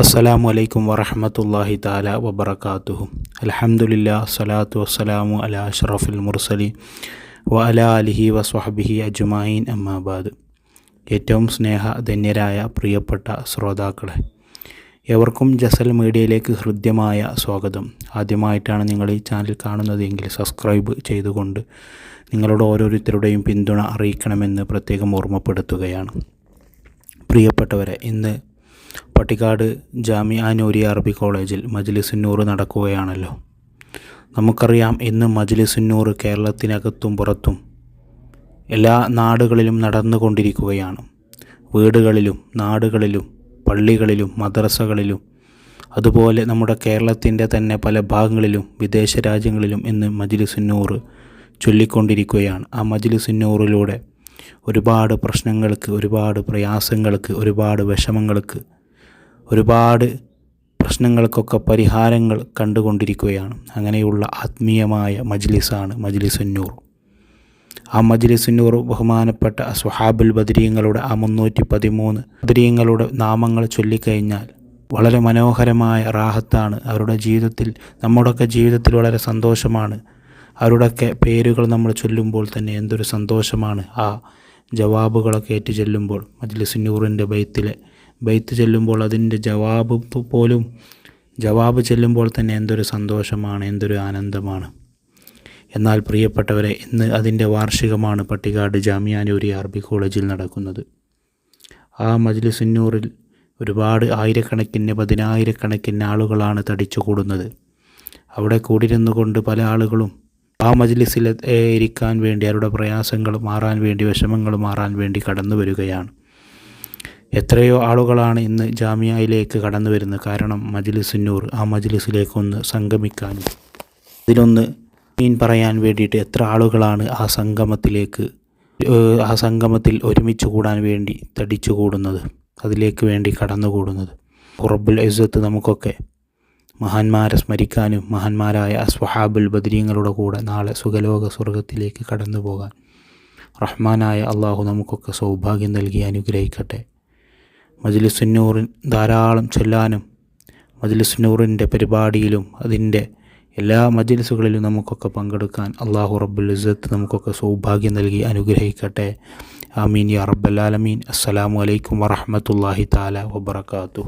അസ്സലാമു അലൈക്കും വറഹമത്തല്ലാഹി താല വബർക്കാത്തുഹു അലഹമുല്ല സ്വലാത്തു വസ്സലാമു അല അഷ്റഫുൽ മുർസലി വ അല അലിഹി വസ്വഹബിഹി അജ്മായിൻ അമ്മാബാദ് ഏറ്റവും സ്നേഹ ധന്യരായ പ്രിയപ്പെട്ട ശ്രോതാക്കളെ എവർക്കും ജസൽ മീഡിയയിലേക്ക് ഹൃദ്യമായ സ്വാഗതം. ആദ്യമായിട്ടാണ് നിങ്ങൾ ഈ ചാനൽ കാണുന്നതെങ്കിൽ സബ്സ്ക്രൈബ് ചെയ്തുകൊണ്ട് നിങ്ങളുടെ ഓരോരുത്തരുടെയും പിന്തുണ അറിയിക്കണമെന്ന് പ്രത്യേകം ഓർമ്മപ്പെടുത്തുകയാണ്. പ്രിയപ്പെട്ടവരെ ഇന്ന് പട്ടിക്കാട് ജാമിയ നൂരി അറബി കോളേജിൽ മജ്ലിസുന്നൂർ നടക്കുകയാണല്ലോ. നമുക്കറിയാം ഇന്ന് മജ്ലിസുന്നൂർ കേരളത്തിനകത്തും പുറത്തും എല്ലാ നാടുകളിലും നടന്നുകൊണ്ടിരിക്കുകയാണ്. വീടുകളിലും നാടുകളിലും പള്ളികളിലും മദ്രസകളിലും അതുപോലെ നമ്മുടെ കേരളത്തിന്റെ തന്നെ പല ഭാഗങ്ങളിലും വിദേശ രാജ്യങ്ങളിലും ഇന്ന് മജ്ലിസുന്നൂർ ചൊല്ലിക്കൊണ്ടിരിക്കുകയാണ്. ആ മജ്ലിസുന്നൂറിലൂടെ ഒരുപാട് പ്രശ്നങ്ങൾക്ക് ഒരുപാട് പ്രയാസങ്ങൾക്ക് ഒരുപാട് വിഷമങ്ങൾക്ക് ഒരുപാട് പ്രശ്നങ്ങൾക്കൊക്കെ പരിഹാരങ്ങൾ കണ്ടുകൊണ്ടിരിക്കുകയാണ്. അങ്ങനെയുള്ള ആത്മീയമായ മജ്ലിസാണ് മജ്ലിസുന്നൂർ. ആ മജ്ലിസുന്നൂർ ബഹുമാനപ്പെട്ട സുഹാബുൽ ബദരീങ്ങളുടെ ആ മുന്നൂറ്റി പതിമൂന്ന് ബദരീങ്ങളുടെ നാമങ്ങൾ ചൊല്ലിക്കഴിഞ്ഞാൽ വളരെ മനോഹരമായ റാഹത്താണ്. അവരുടെ ജീവിതത്തിൽ നമ്മുടെയൊക്കെ ജീവിതത്തിൽ വളരെ സന്തോഷമാണ്. അവരുടെയൊക്കെ പേരുകൾ നമ്മൾ ചൊല്ലുമ്പോൾ തന്നെ എന്തൊരു സന്തോഷമാണ് ആ ജവാബുകളൊക്കെ ഏറ്റു ചെല്ലുമ്പോൾ മജ്ലിസുന്നൂറിന്റെ ബൈത്തിലെ ബൈത്ത് ചെല്ലുമ്പോൾ അതിന്റെ ജവാബ് പോലും ജവാബ് ചെല്ലുമ്പോൾ തന്നെ എന്തൊരു സന്തോഷമാണ് എന്തൊരു ആനന്ദമാണ്. എന്നാൽ പ്രിയപ്പെട്ടവരെ ഇന്ന് അതിന്റെ വാർഷികമാണ് പട്ടികാട് ജാമ്യാനൂരി അറബി കോളേജിൽ നടക്കുന്നത്. ആ മജ്ലിസുന്നൂറിൽ ഒരുപാട് ആയിരക്കണക്കിന് പതിനായിരക്കണക്കിന് ആളുകളാണ് തടിച്ചു കൂടുന്നത് അവിടെ കൂടിരുന്നു കൊണ്ട് പല ആളുകളും ആ മജ്ലിസിൽ ഇരിക്കാൻ വേണ്ടി അവരുടെ പ്രയാസങ്ങൾ മാറാൻ വേണ്ടി വിഷമങ്ങൾ മാറാൻ വേണ്ടി കടന്നു വരികയാണ് എത്രയോ ആളുകളാണ് ഇന്ന് ജാമ്യയിലേക്ക് കടന്നു വരുന്നത് കാരണം മജ്ലിസുന്നൂർ ആ മജ്ലിസിലേക്കൊന്ന് സംഗമിക്കാനും ഇതിലൊന്ന് മീൻ പറയാൻ വേണ്ടിയിട്ട് എത്ര ആളുകളാണ് ആ സംഗമത്തിലേക്ക് ആ സംഗമത്തിൽ ഒരുമിച്ച് കൂടാൻ വേണ്ടി തടിച്ചു കൂടുന്നത് അതിലേക്ക് വേണ്ടി കടന്നു കടന്നുകൂടുന്നത്. ഉറബുൽ ഇസ്സത്ത് നമുക്കൊക്കെ മഹാന്മാരെ സ്മരിക്കാനും മഹാന്മാരായ അസ്വഹാബുൽ ബദരീങ്ങളുടെ കൂടെ നാളെ സുഖലോക സ്വർഗത്തിലേക്ക് കടന്നു പോകാൻ റഹ്മാനായ അള്ളാഹു നമുക്കൊക്കെ സൗഭാഗ്യം നൽകി അനുഗ്രഹിക്കട്ടെ. മജ്ലിസുന്നൂറിൻ ധാരാളം ചൊല്ലാനും മജ്ലിസുന്നൂറിന്റെ പരിപാടിയിലും അതിന്റെ എല്ലാ മജ്ലിസുകളിലും നമുക്കൊക്കെ പങ്കെടുക്കാൻ അള്ളാഹു റബ്ബുൽ ഇസ്സത്ത് നമുക്കൊക്കെ സൗഭാഗ്യം നൽകി അനുഗ്രഹിക്കട്ടെ. ആമീൻ യാ റബ്ബൽ ആലമീൻ. അസ്സലാമു അലൈക്കും വറഹമത്തല്ലാഹി താല വബർക്കാത്തു